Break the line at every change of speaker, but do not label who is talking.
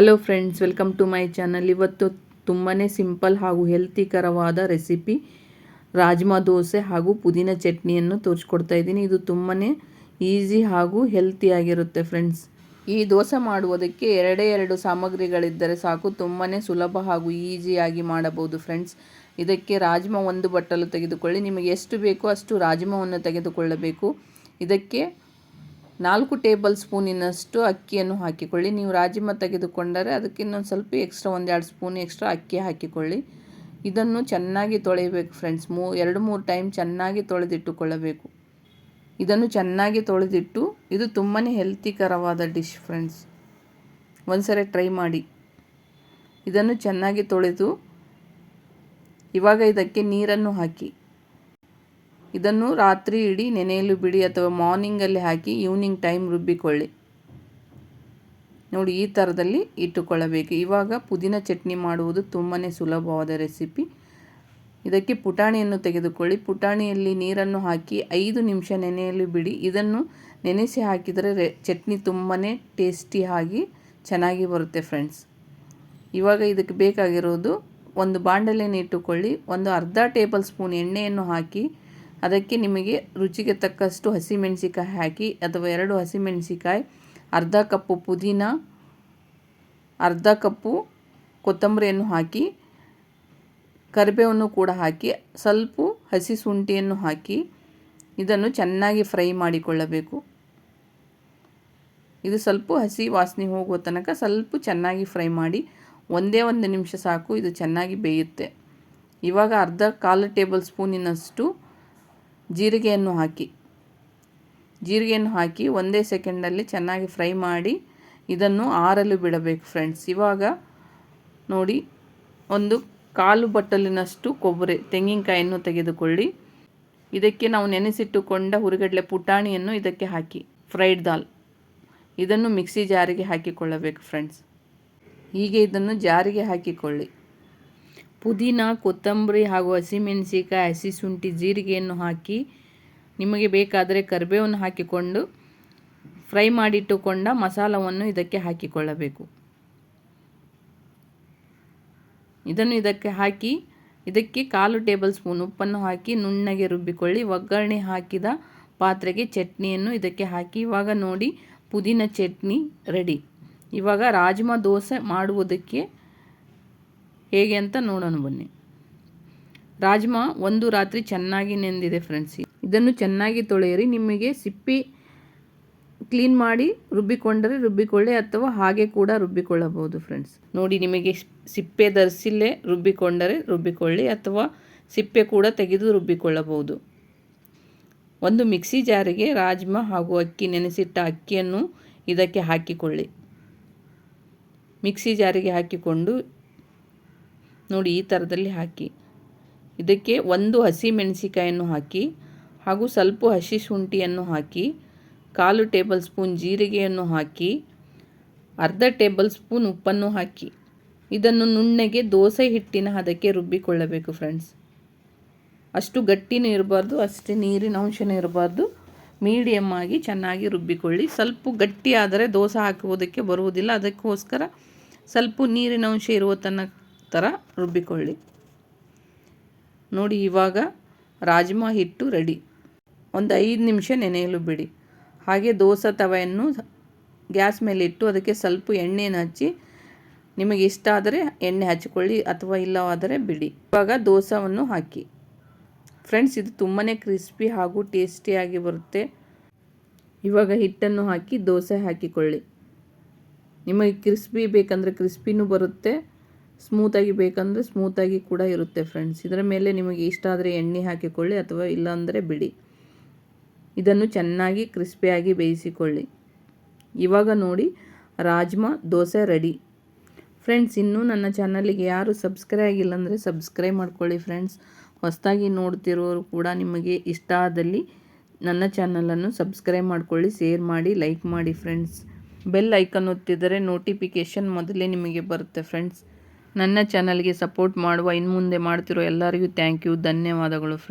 Hello friends welcome to my channel ಇವತ್ತು ತುಂಬಾ simple ಹಾಗೂ ಹೆಲ್ತಿಕರವಾದ ರೆಸಿಪಿ ರಾಜ್ಮಾ ದೋಸೆ ಹಾಗೂ ಪುದೀನ ಚಟ್ನಿಯನ್ನು ತೋರಿಸ್ಕೊಡ್ತಾ ಇದ್ದೀನಿ. ಇದು ತುಂಬಾ ಈಸಿ ಹಾಗೂ ಹೆಲ್ತಿಯಾಗಿರುತ್ತೆ ಫ್ರೆಂಡ್ಸ್ ಈ ದೋಸೆ ಮಾಡುವುದಕ್ಕೆ ಎರಡೇ ಎರಡು ಸಾಮಗ್ರಿಗಳಿದ್ದರೆ ಸಾಕು. ತುಂಬಾ ಸುಲಭ ಹಾಗೂ ಈಸಿಯಾಗಿ ಮಾಡಬಹುದು ಫ್ರೆಂಡ್ಸ್ ಇದಕ್ಕೆ ರಾಜ್ಮಾ ಒಂದು ಬಟ್ಟಲು ತೆಗೆದುಕೊಳ್ಳಿ. ನಿಮಗೆ ಎಷ್ಟು ಬೇಕೋ ಅಷ್ಟು ರಾಜ್ಮಾವನ್ನು ತೆಗೆದುಕೊಳ್ಳಬೇಕು. ಇದಕ್ಕೆ ನಾಲ್ಕು ಟೇಬಲ್ ಸ್ಪೂನಿನಷ್ಟು ಅಕ್ಕಿಯನ್ನು ಹಾಕಿಕೊಳ್ಳಿ. ನೀವು ರಾಜಿಮ ತೆಗೆದುಕೊಂಡರೆ ಅದಕ್ಕೆ ಇನ್ನೊಂದು ಸ್ವಲ್ಪ ಎಕ್ಸ್ಟ್ರಾ ಒಂದೆರಡು ಸ್ಪೂನ್ ಎಕ್ಸ್ಟ್ರಾ ಅಕ್ಕಿ ಹಾಕಿಕೊಳ್ಳಿ. ಇದನ್ನು ಚೆನ್ನಾಗಿ ತೊಳೆಯಬೇಕು ಫ್ರೆಂಡ್ಸ್ ಮೂ, ಎರಡು, ಮೂರು ಟೈಮ್ ಚೆನ್ನಾಗಿ ತೊಳೆದಿಟ್ಟುಕೊಳ್ಳಬೇಕು. ಇದನ್ನು ಚೆನ್ನಾಗಿ ತೊಳೆದಿಟ್ಟು ಇದು ತುಂಬಾ ಹೆಲ್ತಿಕರವಾದ ಡಿಶ್ ಫ್ರೆಂಡ್ಸ್ ಒಂದ್ಸರಿ ಟ್ರೈ ಮಾಡಿ. ಇದನ್ನು ಚೆನ್ನಾಗಿ ತೊಳೆದು ಇವಾಗ ಇದಕ್ಕೆ ನೀರನ್ನು ಹಾಕಿ. ಇದನ್ನು ರಾತ್ರಿ ಇಡೀ ನೆನೆಯಲು ಬಿಡಿ ಅಥವಾ ಮಾರ್ನಿಂಗಲ್ಲಿ ಹಾಕಿ ಈವ್ನಿಂಗ್ ಟೈಮ್ ರುಬ್ಬಿಕೊಳ್ಳಿ. ನೋಡಿ, ಈ ಥರದಲ್ಲಿ ಇಟ್ಟುಕೊಳ್ಳಬೇಕು. ಇವಾಗ ಪುದೀನ ಚಟ್ನಿ ಮಾಡುವುದು ತುಂಬಾ ಸುಲಭವಾದ ರೆಸಿಪಿ. ಇದಕ್ಕೆ ಪುಟಾಣಿಯನ್ನು ತೆಗೆದುಕೊಳ್ಳಿ. ಪುಟಾಣಿಯಲ್ಲಿ ನೀರನ್ನು ಹಾಕಿ ಐದು ನಿಮಿಷ ನೆನೆಯಲು ಬಿಡಿ. ಇದನ್ನು ನೆನೆಸಿ ಹಾಕಿದರೆ ರೆ, ಚಟ್ನಿ ತುಂಬಾ ಟೇಸ್ಟಿಯಾಗಿ ಚೆನ್ನಾಗಿ ಬರುತ್ತೆ ಫ್ರೆಂಡ್ಸ್. ಇವಾಗ ಇದಕ್ಕೆ ಬೇಕಾಗಿರೋದು ಒಂದು ಬಾಂಡಲೆಯನ್ನು ಇಟ್ಟುಕೊಳ್ಳಿ. ಒಂದು ಅರ್ಧ ಟೇಬಲ್ ಸ್ಪೂನ್ ಎಣ್ಣೆಯನ್ನು ಹಾಕಿ ಅದಕ್ಕೆ ನಿಮಗೆ ರುಚಿಗೆ ತಕ್ಕಷ್ಟು ಹಸಿಮೆಣಸಿಕಾಯಿ ಹಾಕಿ ಅಥವಾ ಎರಡು ಹಸಿಮೆಣಸಿಕಾಯಿ, ಅರ್ಧ ಕಪ್ಪು ಪುದೀನ, ಅರ್ಧ ಕಪ್ಪು ಕೊತ್ತಂಬರಿಯನ್ನು ಹಾಕಿ, ಕರಿಬೇವನ್ನು ಕೂಡ ಹಾಕಿ, ಸ್ವಲ್ಪ ಹಸಿ ಶುಂಠಿಯನ್ನು ಹಾಕಿ ಇದನ್ನು ಚೆನ್ನಾಗಿ ಫ್ರೈ ಮಾಡಿಕೊಳ್ಳಬೇಕು. ಇದು ಸ್ವಲ್ಪ ಹಸಿ ವಾಸನೆ ಹೋಗುವ ತನಕ ಸ್ವಲ್ಪ ಚೆನ್ನಾಗಿ ಫ್ರೈ ಮಾಡಿ ಒಂದೇ ಒಂದು ನಿಮಿಷ ಸಾಕು, ಇದು ಚೆನ್ನಾಗಿ ಬೇಯುತ್ತೆ. ಇವಾಗ ಅರ್ಧ ಕಾಲು ಟೇಬಲ್ ಸ್ಪೂನಿನಷ್ಟು ಜೀರಿಗೆಯನ್ನು ಹಾಕಿ. ಜೀರಿಗೆಯನ್ನು ಹಾಕಿ ಒಂದೇ ಸೆಕೆಂಡಲ್ಲಿ ಚೆನ್ನಾಗಿ ಫ್ರೈ ಮಾಡಿ ಇದನ್ನು ಆರಲು ಬಿಡಬೇಕು ಫ್ರೆಂಡ್ಸ್. ಇವಾಗ ನೋಡಿ, ಒಂದು ಕಾಲು ಬಟ್ಟಲಿನಷ್ಟು ಕೊಬ್ಬರಿ ತೆಂಗಿನಕಾಯನ್ನು ತೆಗೆದುಕೊಳ್ಳಿ. ಇದಕ್ಕೆ ನಾವು ನೆನೆಸಿಟ್ಟುಕೊಂಡ ಹುರಿಗಡಲೆ ಪುಟಾಣಿಯನ್ನು ಇದಕ್ಕೆ ಹಾಕಿ. ಫ್ರೈಡ್ ದಾಲ್. ಇದನ್ನು ಮಿಕ್ಸಿ ಜಾರಿಗೆ ಹಾಕಿಕೊಳ್ಳಬೇಕು ಫ್ರೆಂಡ್ಸ್. ಹೀಗೆ ಇದನ್ನು ಜಾರಿಗೆ ಹಾಕಿಕೊಳ್ಳಿ. ಪುದೀನ, ಕೊತ್ತಂಬರಿ ಹಾಗೂ ಹಸಿಮೆಣಸಿಕಾಯಿ ಹಸಿ ಶುಂಠಿ ಜೀರಿಗೆಯನ್ನು ಹಾಕಿ, ನಿಮಗೆ ಬೇಕಾದರೆ ಕರಿಬೇವನ್ನು ಹಾಕಿಕೊಂಡು ಫ್ರೈ ಮಾಡಿಟ್ಟುಕೊಂಡ ಮಸಾಲವನ್ನು ಇದಕ್ಕೆ ಹಾಕಿಕೊಳ್ಳಬೇಕು. ಇದನ್ನು ಇದಕ್ಕೆ ಹಾಕಿ, ಇದಕ್ಕೆ ಕಾಲು ಟೇಬಲ್ ಸ್ಪೂನ್ ಉಪ್ಪನ್ನು ಹಾಕಿ ನುಣ್ಣಗೆ ರುಬ್ಬಿಕೊಳ್ಳಿ. ಒಗ್ಗರಣೆ ಹಾಕಿದ ಪಾತ್ರೆಗೆ ಚಟ್ನಿಯನ್ನು ಇದಕ್ಕೆ ಹಾಕಿ. ಇವಾಗ ನೋಡಿ, ಪುದೀನ ಚಟ್ನಿ ರೆಡಿ. ಇವಾಗ ರಾಜ್ಮಾ ದೋಸೆ ಮಾಡುವುದಕ್ಕೆ ಹೇಗೆ ಅಂತ ನೋಡೋಣ ಬನ್ನಿ. ರಾಜ್ಮಾ ಒಂದು ರಾತ್ರಿ ಚೆನ್ನಾಗಿ ನೆಂದಿದೆ ಫ್ರೆಂಡ್ಸ್ ಇದನ್ನು ಚೆನ್ನಾಗಿ ತೊಳೆಯಿರಿ. ನಿಮಗೆ ಸಿಪ್ಪಿ ಕ್ಲೀನ್ ಮಾಡಿ ರುಬ್ಬಿಕೊಂಡರೆ ರುಬ್ಬಿಕೊಳ್ಳಿ ಅಥವಾ ಹಾಗೆ ಕೂಡ ರುಬ್ಬಿಕೊಳ್ಳಬಹುದು ಫ್ರೆಂಡ್ಸ್ ನೋಡಿ ನಿಮಗೆ ಸಿಪ್ಪೆ ಧರಿಸಿಲ್ಲೇ ರುಬ್ಬಿಕೊಂಡರೆ ರುಬ್ಬಿಕೊಳ್ಳಿ ಅಥವಾ ಸಿಪ್ಪೆ ಕೂಡ ತೆಗೆದು ರುಬ್ಬಿಕೊಳ್ಳಬಹುದು. ಒಂದು ಮಿಕ್ಸಿ ಜಾರಿಗೆ ರಾಜ್ಮಾ ಹಾಗೂ ಅಕ್ಕಿ ನೆನೆಸಿಟ್ಟ ಅಕ್ಕಿಯನ್ನು ಇದಕ್ಕೆ ಹಾಕಿಕೊಳ್ಳಿ. ಮಿಕ್ಸಿ ಜಾರಿಗೆ ಹಾಕಿಕೊಂಡು ನೋಡಿ ಈ ಥರದಲ್ಲಿ ಹಾಕಿ. ಇದಕ್ಕೆ ಒಂದು ಹಸಿ ಮೆಣಸಿಕಾಯನ್ನು ಹಾಕಿ ಹಾಗೂ ಸ್ವಲ್ಪ ಹಸಿ ಶುಂಠಿಯನ್ನು ಹಾಕಿ, ಕಾಲು ಟೇಬಲ್ ಸ್ಪೂನ್ ಜೀರಿಗೆಯನ್ನು ಹಾಕಿ, ಅರ್ಧ ಟೇಬಲ್ ಸ್ಪೂನ್ ಉಪ್ಪನ್ನು ಹಾಕಿ. ಇದನ್ನು ನುಣ್ಣಗೆ ದೋಸೆ ಹಿಟ್ಟಿನ ಹದಕ್ಕೆ ರುಬ್ಬಿಕೊಳ್ಳಬೇಕು ಫ್ರೆಂಡ್ಸ್. ಅಷ್ಟು ಗಟ್ಟಿನೂ ಇರಬಾರ್ದು, ಅಷ್ಟೇ ನೀರಿನ ಅಂಶನೂ ಇರಬಾರ್ದು. ಮೀಡಿಯಮ್ ಆಗಿ ಚೆನ್ನಾಗಿ ರುಬ್ಬಿಕೊಳ್ಳಿ. ಸ್ವಲ್ಪ ಗಟ್ಟಿಯಾದರೆ ದೋಸೆ ಹಾಕುವುದಕ್ಕೆ ಬರುವುದಿಲ್ಲ. ಅದಕ್ಕೋಸ್ಕರ ಸ್ವಲ್ಪ ನೀರಿನ ಅಂಶ ಇರುವ ತನ್ನ ಥರ ರುಬ್ಬಿಕೊಳ್ಳಿ. ನೋಡಿ, ಇವಾಗ ರಾಜ್ಮಾ ಹಿಟ್ಟು ರೆಡಿ ಒಂದು ಐದು ನಿಮಿಷ ನೆನೆಯಲು ಬಿಡಿ. ಹಾಗೆ ದೋಸೆ ತವೆಯನ್ನು ಗ್ಯಾಸ್ ಮೇಲೆ ಇಟ್ಟು ಅದಕ್ಕೆ ಸ್ವಲ್ಪ ಎಣ್ಣೆಯನ್ನು ಹಚ್ಚಿ ನಿಮಗೆ ಇಷ್ಟ ಆದರೆ ಎಣ್ಣೆ ಹಚ್ಕೊಳ್ಳಿ ಅಥವಾ ಇಲ್ಲವಾದರೆ ಬಿಡಿ. ಇವಾಗ ದೋಸವನ್ನು ಹಾಕಿ. ಫ್ರೆಂಡ್ಸ್, ಇದು ತುಂಬಾ ಕ್ರಿಸ್ಪಿ ಹಾಗೂ ಟೇಸ್ಟಿಯಾಗಿ ಬರುತ್ತೆ. ಇವಾಗ ಹಿಟ್ಟನ್ನು ಹಾಕಿ ದೋಸೆ ಹಾಕಿಕೊಳ್ಳಿ. ನಿಮಗೆ ಕ್ರಿಸ್ಪಿ ಬೇಕಂದರೆ ಕ್ರಿಸ್ಪಿನೂ ಬರುತ್ತೆ. ಸ್ಮೂತಾಗಿ ಬೇಕಂದರೆ ಸ್ಮೂತಾಗಿ ಕೂಡ ಇರುತ್ತೆ ಫ್ರೆಂಡ್ಸ್ ಇದರ ಮೇಲೆ ನಿಮಗೆ ಇಷ್ಟ ಆದರೆ ಎಣ್ಣೆ ಹಾಕಿಕೊಳ್ಳಿ ಅಥವಾ ಇಲ್ಲಾಂದರೆ ಬಿಡಿ. ಇದನ್ನು ಚೆನ್ನಾಗಿ ಕ್ರಿಸ್ಪಿಯಾಗಿ ಬೇಯಿಸಿಕೊಳ್ಳಿ. ಇವಾಗ ನೋಡಿ, ರಾಜ್ಮಾ ದೋಸೆ ರೆಡಿ ಫ್ರೆಂಡ್ಸ್ ಇನ್ನೂ ನನ್ನ ಚಾನಲಿಗೆ ಯಾರು ಸಬ್ಸ್ಕ್ರೈಬ್ ಆಗಿಲ್ಲ ಅಂದರೆ ಸಬ್ಸ್ಕ್ರೈಬ್ ಮಾಡ್ಕೊಳ್ಳಿ ಫ್ರೆಂಡ್ಸ್ ಹೊಸದಾಗಿ ನೋಡ್ತಿರೋರು ಕೂಡ ನಿಮಗೆ ಇಷ್ಟ ಆದಲ್ಲಿ ನನ್ನ ಚಾನಲನ್ನು ಸಬ್ಸ್ಕ್ರೈಬ್ ಮಾಡ್ಕೊಳ್ಳಿ ಶೇರ್ ಮಾಡಿ ಲೈಕ್ ಮಾಡಿ ಫ್ರೆಂಡ್ಸ್ ಬೆಲ್ ಐಕನ್ ಒತ್ತಿದರೆ ನೋಟಿಫಿಕೇಷನ್ ಮೊದಲೇ ನಿಮಗೆ ಬರುತ್ತೆ ಫ್ರೆಂಡ್ಸ್ ನನ್ನ ಚಾನಲ್ಗೆ ಸಪೋರ್ಟ್ ಮಾಡುವ ಇನ್ನು ಮುಂದೆ ಮಾಡ್ತಿರೋ ಎಲ್ಲರಿಗೂ ಥ್ಯಾಂಕ್ ಯು ಧನ್ಯವಾದಗಳು ಫ್ರೆಂಡ್ಸ್